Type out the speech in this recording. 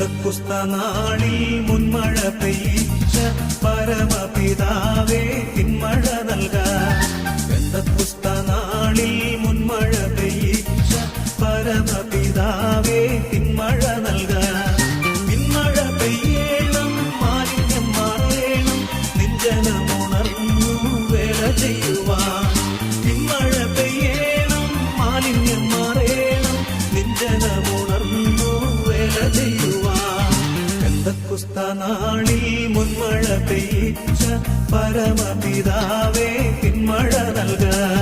പെന്തക്കുസ്ത നാളിൽ മുൻമഴ പെയ്യിച്ച പരമപിതാവേ എന്തൊക്കുസ്ത നാളിൽ മുൻമഴ പെയ്ച്ച പരമപിതാവേ പിന്മഴ നൽകാൻ.